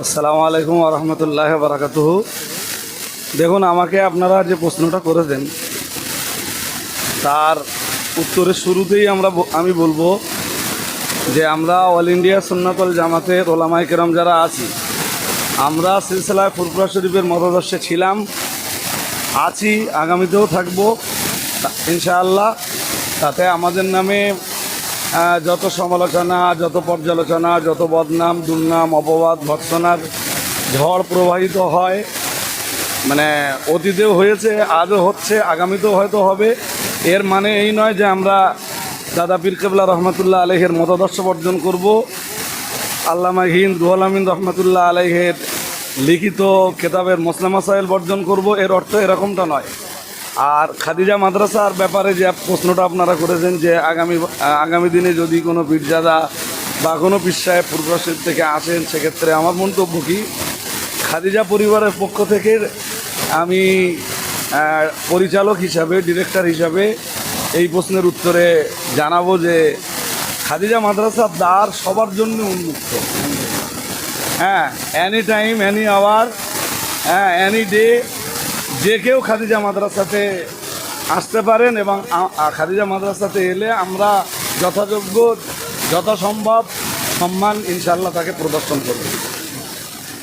আসসালামু আলাইকুম রহমতুল্লাহ বারাকাতুহ। দেখুন, আমাকে আপনারা যে প্রশ্নটা করেছেন, তার উত্তরের শুরুতেই আমরা আমি বলব যে আমরা অল ইন্ডিয়া সুন্নাতল জামাতের ওলামাই কেরাম যারা আছি, আমরা সিলসিলায় ফুরফুরা শরীফের মতাদর্শে ছিলাম, আছি, আগামীতেও থাকব ইনশাআল্লাহ, তাতে আমাদের নামে যত সমালোচনা, যত পর্যালোচনা, যত বদনাম, দুর্নাম, অপবাদ, ভৎসনার ঝড় প্রবাহিত হয়। মানে অতীতেও হয়েছে, আজও হচ্ছে, আগামীতেও হয়তো হবে। এর মানে এই নয় যে আমরা দাদা পীর কেবলা রহমতুল্লাহ আলহের মতাদর্শ বর্জন করব। আল্লামা হিন্দ রুহুল আমিন রহমতুল্লাহ আলাইহের লিখিত কেতাবের মোসলাম মাসাইল বর্জন করব। এর অর্থ এরকমটা নয়। আর খাদিজা মাদ্রাসার ব্যাপারে যে প্রশ্নটা আপনারা করেছেন যে আগামী আগামী দিনে যদি কোনো পীরজাদা বা কোনো পীর সাহেব পূর্বশীর থেকে আসেন, সেক্ষেত্রে আমার মন্তব্য কি? খাদিজা পরিবারের পক্ষ থেকে আমি পরিচালক হিসাবে, ডিরেক্টর হিসাবে এই প্রশ্নের উত্তরে জানাব যে খাদিজা মাদ্রাসার দ্বার সবার জন্য উন্মুক্ত। হ্যাঁ এনি টাইম এনি আওয়ার হ্যাঁ এনি ডে যে কেউ খাদিজা মাদ্রাসাতে আসতে পারেন এবং খাদিজা মাদ্রাসাতে এলে আমরা যথাযোগ্য, যথাসম্ভব সম্মান ইনশাল্লাহ তাকে প্রদর্শন করব।